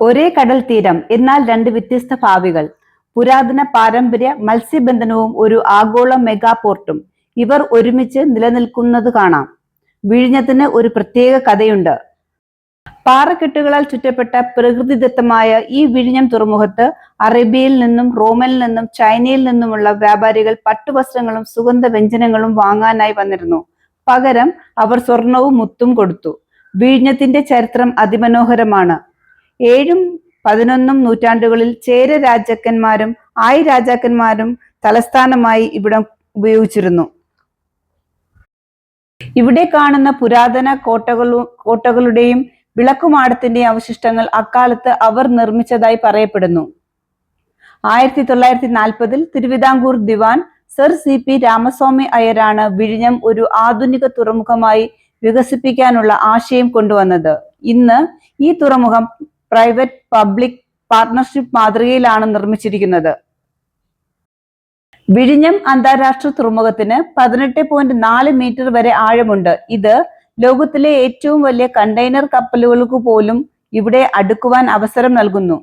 ഒരേ കടൽ തീരം എന്നാൽ രണ്ട് വ്യത്യസ്ത ഭാവികൾ. പുരാതന പാരമ്പര്യ മത്സ്യബന്ധനവും ഒരു ആഗോള മെഗാപോർട്ടും. ഇവർ ഒരുമിച്ച് നിലനിൽക്കുന്നത് കാണാം. വിഴിഞ്ഞത്തിന് ഒരു പ്രത്യേക കഥയുണ്ട്. പാറക്കെട്ടുകളാൽ ചുറ്റപ്പെട്ട പ്രകൃതിദത്തമായ ഈ വിഴിഞ്ഞം തുറമുഖത്ത് അറേബ്യയിൽ നിന്നും റോമിൽ നിന്നും ചൈനയിൽ നിന്നുമുള്ള വ്യാപാരികൾ പട്ടുവസ്ത്രങ്ങളും സുഗന്ധ വ്യഞ്ജനങ്ങളും വാങ്ങാനായി വന്നിരുന്നു. പകരം അവർ സ്വർണവും മുത്തും കൊടുത്തു. വിഴിഞ്ഞത്തിന്റെ ചരിത്രം അതിമനോഹരമാണ്. ഏഴും പതിനൊന്നും നൂറ്റാണ്ടുകളിൽ ചേര രാജാക്കന്മാരും ആയി രാജാക്കന്മാരും തലസ്ഥാനമായി ഇവിടം ഉപയോഗിച്ചിരുന്നു. ഇവിടെ കാണുന്ന പുരാതന കോട്ടകളും കോട്ടകളുടെയും വിളക്കുമാടത്തിന്റെയും അവശിഷ്ടങ്ങൾ അക്കാലത്ത് അവർ നിർമ്മിച്ചതായി പറയപ്പെടുന്നു. ആയിരത്തി തൊള്ളായിരത്തി നാൽപ്പതിൽ തിരുവിതാംകൂർ ദിവാൻ സർ സി പി രാമസ്വാമി അയ്യരാണ് വിഴിഞ്ഞം ഒരു ആധുനിക തുറമുഖമായി വികസിപ്പിക്കാനുള്ള ആശയം കൊണ്ടുവന്നത്. ഇന്ന് ഈ തുറമുഖം പ്രൈവറ്റ് പബ്ലിക് പാർട്ണർഷിപ്പ് മാതൃകയിലാണ് നിർമ്മിച്ചിരിക്കുന്നത്. വിഴിഞ്ഞം അന്താരാഷ്ട്ര തുറമുഖത്തിന് പതിനെട്ട് പോയിന്റ് നാല് മീറ്റർ വരെ ആഴമുണ്ട്. ഇത് ലോകത്തിലെ ഏറ്റവും വലിയ കണ്ടെയ്നർ കപ്പലുകൾക്ക് പോലും ഇവിടെ അടുക്കുവാൻ അവസരം നൽകുന്നു.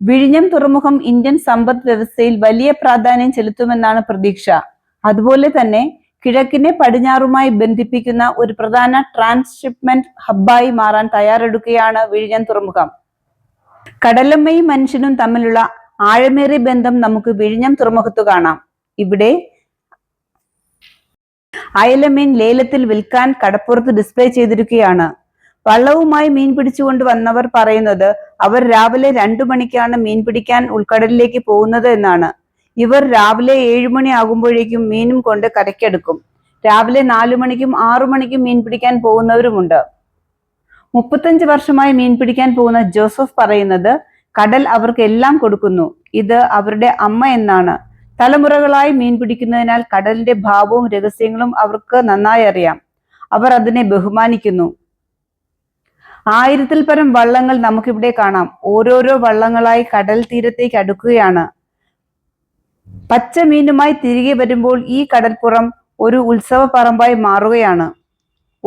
വിഴിഞ്ഞം തുറമുഖം ഇന്ത്യൻ സമ്പദ് വ്യവസ്ഥയിൽ വലിയ പ്രാധാന്യം ചെലുത്തുമെന്നാണ് പ്രതീക്ഷ. അതുപോലെ തന്നെ കിഴക്കിനെ പടിഞ്ഞാറുമായി ബന്ധിപ്പിക്കുന്ന ഒരു പ്രധാന ട്രാൻസ്ഷിപ്മെന്റ് ഹബ്ബായി മാറാൻ തയ്യാറെടുക്കുകയാണ് വിഴിഞ്ഞം തുറമുഖം. കടലമ്മയും മനുഷ്യനും തമ്മിലുള്ള ആഴമേറിയ ബന്ധം നമുക്ക് വിഴിഞ്ഞം തുറമുഖത്ത് കാണാം. ഇവിടെ അയലമീൻ ലേലത്തിൽ വിൽക്കാൻ കടപ്പുറത്ത് ഡിസ്പ്ലേ ചെയ്തിരിക്കുകയാണ്. വള്ളവുമായി മീൻ പിടിച്ചുകൊണ്ട് വന്നവർ പറയുന്നത് അവർ രാവിലെ രണ്ടു മണിക്കാണ് മീൻ പിടിക്കാൻ ഉൾക്കടലിലേക്ക് പോകുന്നത് എന്നാണ്. ഇവർ രാവിലെ ഏഴുമണി ആകുമ്പോഴേക്കും മീനും കൊണ്ട് കരയ്ക്കെടുക്കും രാവിലെ നാലു മണിക്കും ആറു മണിക്കും മീൻ പിടിക്കാൻ പോകുന്നവരുമുണ്ട്. മുപ്പത്തഞ്ച് വർഷമായി മീൻ പിടിക്കാൻ പോകുന്ന ജോസഫ് പറയുന്നത് കടൽ അവർക്ക് എല്ലാം കൊടുക്കുന്നു. ഇത് അവരുടെ അമ്മ എന്നാണ്. തലമുറകളായി മീൻ പിടിക്കുന്നതിനാൽ കടലിന്റെ ഭാവവും രഹസ്യങ്ങളും അവർക്ക് നന്നായി അറിയാം. അവർ അതിനെ ബഹുമാനിക്കുന്നു. ആയിരത്തിൽ പരം വള്ളങ്ങൾ നമുക്കിവിടെ കാണാം. ഓരോരോ വള്ളങ്ങളായി കടൽ തീരത്തേക്ക് അടുക്കുകയാണ്. പച്ച മീനുമായി തിരികെ വരുമ്പോൾ ഈ കടൽപ്പുറം ഒരു ഉത്സവ പറമ്പായി മാറുകയാണ്.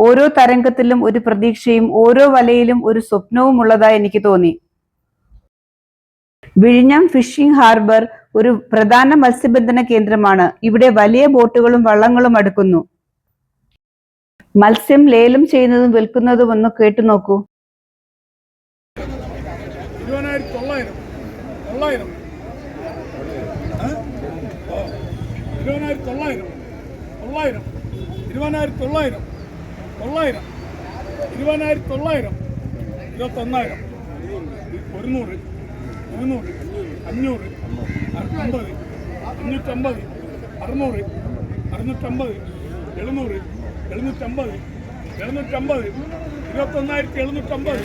ഓരോ തരംഗത്തിലും ഒരു പ്രതീക്ഷയും ഓരോ വലയിലും ഒരു സ്വപ്നവും ഉള്ളതായി എനിക്ക് തോന്നി. വിഴിഞ്ഞം ഫിഷിംഗ് ഹാർബർ ഒരു പ്രധാന മത്സ്യബന്ധന കേന്ദ്രമാണ്. ഇവിടെ വലിയ ബോട്ടുകളും വള്ളങ്ങളും അടുക്കുന്നു. മത്സ്യം ലേലം ചെയ്യുന്നതും വിൽക്കുന്നതും ഒന്ന് കേട്ടു നോക്കൂ. ഇരുപതിനായിരത്തി തൊള്ളായിരം. തൊള്ളായിരം. ഇരുപതിനായിരത്തി തൊള്ളായിരം ഇരുപത്തൊന്നായിരം. ഒരുന്നൂറ്. ഇരുന്നൂറ്. അഞ്ഞൂറ്. അമ്പത് അഞ്ഞൂറ്റമ്പത്. അറുന്നൂറ്. അറുന്നൂറ്റമ്പത്. എഴുന്നൂറ്. എഴുന്നൂറ്റമ്പത്. എഴുന്നൂറ്റമ്പത്. ഇരുപത്തൊന്നായിരത്തി എഴുന്നൂറ്റമ്പത്.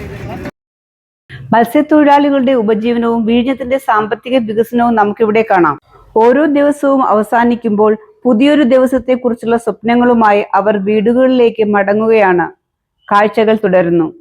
മത്സ്യത്തൊഴിലാളികളുടെ ഉപജീവനവും വീഴ്ചത്തിന്റെ സാമ്പത്തിക വികസനവും നമുക്കിവിടെ കാണാം. ഓരോ ദിവസവും അവസാനിക്കുമ്പോൾ പുതിയൊരു ദിവസത്തെക്കുറിച്ചുള്ള സ്വപ്നങ്ങളുമായി അവർ വീടുകളിലേക്ക് മടങ്ങുകയാണ്. കാഴ്ചകൾ തുടരുന്നു.